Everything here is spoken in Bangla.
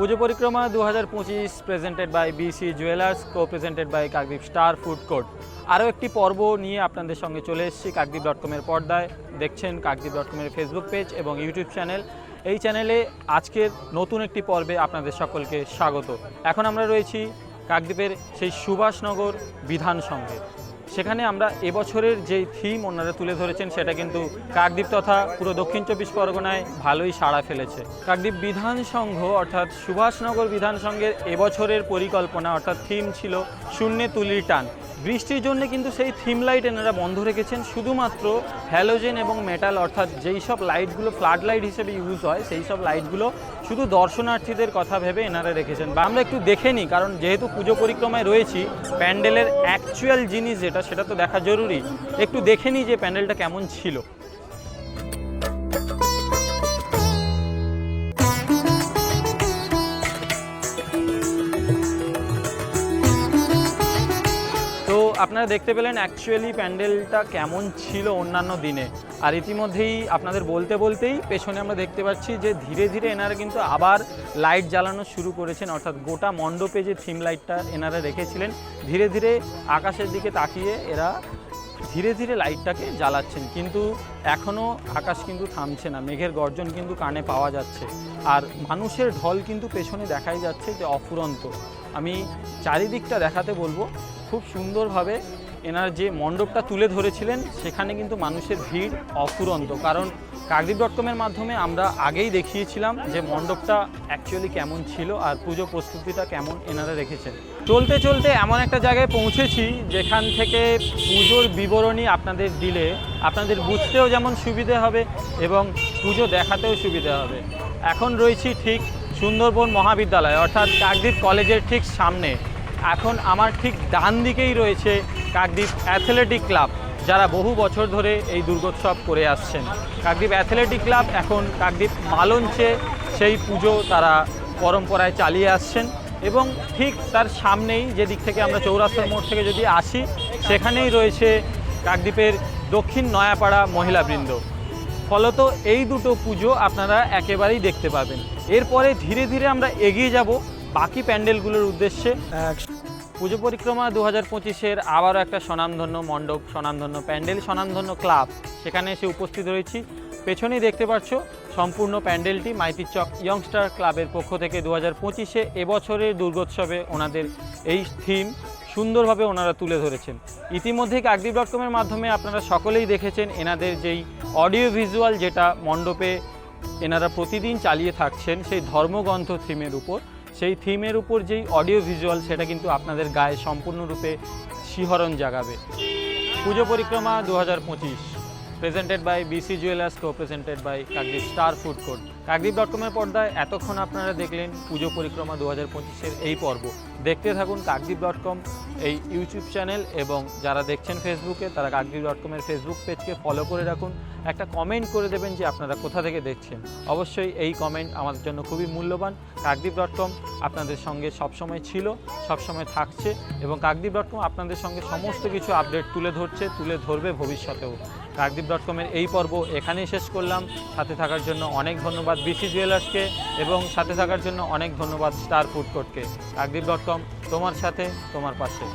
পুজো পরিক্রমা দু হাজার পঁচিশ presented by BC jewellers co presented by Kakdwip star food court আরও একটি পর্ব নিয়ে আপনাদের সঙ্গে চলে এসেছি কাকদ্বীপ ডট কমের পর্দায়। দেখছেন কাকদ্বীপ ডট কমের ফেসবুক পেজ এবং ইউটিউব চ্যানেল এই চ্যানেলে আজকের নতুন একটি পর্বে আপনাদের সকলকে স্বাগত। এখন আমরা রয়েছি কাকদ্বীপের সেই সুভাষনগর বিধান সংঘে। সেখানে আমরা এবছরের যে থিম ওনারা তুলে ধরেছেন সেটা কিন্তু কাকদ্বীপ তথা পুরো দক্ষিণ চব্বিশ পরগনায় ভালোই সাড়া ফেলেছে। কাকদ্বীপ বিধান সংঘ অর্থাৎ সুভাষনগর বিধান সংঘের এবছরের পরিকল্পনা অর্থাৎ থিম ছিল শূন্য তুলির টান। বৃষ্টির জন্য কিন্তু সেই থিম লাইট এনারা বন্ধ রেখেছেন। শুধুমাত্র হ্যালোজেন এবং মেটাল অর্থাৎ যেই সব লাইটগুলো ফ্লাড লাইট হিসেবে ইউজ হয়, সেই সব লাইটগুলো শুধু দর্শনার্থীদের কথা ভেবে এনারা রেখেছেন। বা আমরা একটু দেখে নিই, কারণ যেহেতু পুজো পরিক্রমায় রয়েছি, প্যান্ডেলের অ্যাকচুয়াল জিনিস যেটা, সেটা তো দেখা জরুরি। একটু দেখে নিই যে প্যান্ডেলটা কেমন ছিল। আপনারা দেখতে পেলেন অ্যাকচুয়ালি প্যান্ডেলটা কেমন ছিল অন্যান্য দিনে। আর ইতিমধ্যেই আপনাদের বলতে বলতেই পেছনে আমরা দেখতে পাচ্ছি যে ধীরে ধীরে এনারা কিন্তু আবার লাইট জ্বালানো শুরু করেছেন। অর্থাৎ গোটা মণ্ডপে যে থিম লাইটটা এনারা রেখেছিলেন, ধীরে ধীরে আকাশের দিকে তাকিয়ে এরা ধীরে ধীরে লাইটটাকে জ্বালাচ্ছেন। কিন্তু এখনও আকাশ কিন্তু থামছে না, মেঘের গর্জন কিন্তু কানে পাওয়া যাচ্ছে। আর মানুষের ঢল কিন্তু পেছনে দেখাই যাচ্ছে যে অফুরন্ত। আমি চারিদিকটা দেখাতে বলব খুব সুন্দরভাবে এনার যে মণ্ডপটা তুলে ধরেছিলেন, সেখানে কিন্তু মানুষের ভিড় অফুরন্ত। কারণ কাকদ্বীপ ডট কমের মাধ্যমে আমরা আগেই দেখিয়েছিলাম যে মণ্ডপটা অ্যাকচুয়ালি কেমন ছিল আর পুজো প্রস্তুতিটা কেমন এনারা রেখেছেন। চলতে চলতে এমন একটা জায়গায় পৌঁছেছি যেখান থেকে পুজোর বিবরণী আপনাদের দিলে আপনাদের বুঝতেও যেমন সুবিধে হবে এবং পুজো দেখাতেও সুবিধে হবে। এখন রয়েছি ঠিক সুন্দরবন মহাবিদ্যালয়, অর্থাৎ কাকদ্বীপ কলেজের ঠিক সামনে। এখন আমার ঠিক ডান দিকেই রয়েছে কাকদ্বীপ অ্যাথলেটিক ক্লাব, যারা বহু বছর ধরে এই দুর্গোৎসব করে আসছেন। কাকদ্বীপ অ্যাথলেটিক ক্লাব এখন কাকদ্বীপ মালঞ্চে সেই পুজো তারা পরম্পরায় চালিয়ে আসছেন এবং ঠিক তার সামনেই যে দিক থেকে আমরা চৌরাস্তার মোড় থেকে যদি আসি, সেখানেই রয়েছে কাকদ্বীপের দক্ষিণ নয়াপাড়া মহিলাবৃন্দ। ফলত এই দুটো পুজো আপনারা একেবারেই দেখতে পাবেন। এরপরে ধীরে ধীরে আমরা এগিয়ে যাব বাকি প্যান্ডেলগুলোর উদ্দেশ্যে পুজো পরিক্রমা দু হাজার পঁচিশের আবারও একটা স্বনামধন্য মণ্ডপ স্বনামধন্য প্যান্ডেল স্বনামধন্য ক্লাব। সেখানে এসে উপস্থিত রয়েছি। পেছনেই দেখতে পাচ্ছ সম্পূর্ণ প্যান্ডেলটি মাইতির চক ইয়ংস্টার ক্লাবের পক্ষ থেকে দু হাজার পঁচিশে এবছরের দুর্গোৎসবে ওনাদের এই থিম সুন্দরভাবে ওনারা তুলে ধরেছেন। ইতিমধ্যেই কাকদ্বীপ ডট কমের মাধ্যমে আপনারা সকলেই দেখেছেন এনাদের যেই অডিও ভিজুয়াল যেটা মণ্ডপে এনারা প্রতিদিন চালিয়ে থাকছেন সেই ধর্মগ্রন্থ থিমের উপর। সেই থিমের উপর যেই অডিও ভিজুয়াল সেটা কিন্তু আপনাদের গায়ে সম্পূর্ণরূপে শিহরণ জাগাবে। পুজো পরিক্রমা দু হাজার পঁচিশ presented by BC jewellers co presented by Kakdwip star food court Kakdwip dot কমের পর্দায় এতক্ষণ আপনারা দেখলেন পুজো পরিক্রমা দু হাজার পঁচিশের এই পর্ব। দেখতে থাকুন কাকদ্বীপ ডট কম এই ইউটিউব চ্যানেল এবং যারা দেখছেন ফেসবুকে তারা কাকদ্বীপ ডট কমের ফেসবুক পেজকে ফলো করে রাখুন। একটা কমেন্ট করে দেবেন যে আপনারা কোথা থেকে দেখছেন। অবশ্যই এই কমেন্ট আমাদের জন্য খুবই মূল্যবান। কাকদ্বীপ ডট কম আপনাদের সঙ্গে সবসময় ছিল, সবসময় থাকছে এবং কাকদ্বীপ ডট কম আপনাদের সঙ্গে সমস্ত কিছু আপডেট তুলে ধরছে, তুলে ধরবে ভবিষ্যতেও। কাকদ্বীপ ডট কমের এই পর্ব এখানেই শেষ করলাম। সাথে থাকার জন্য অনেক ধন্যবাদ বিসি জুয়েলার্সকে এবং সাথে থাকার জন্য অনেক ধন্যবাদ স্টার ফুড কোর্টকে কাকদ্বীপ ডট কম তোমার সাথে, তোমার পাশে।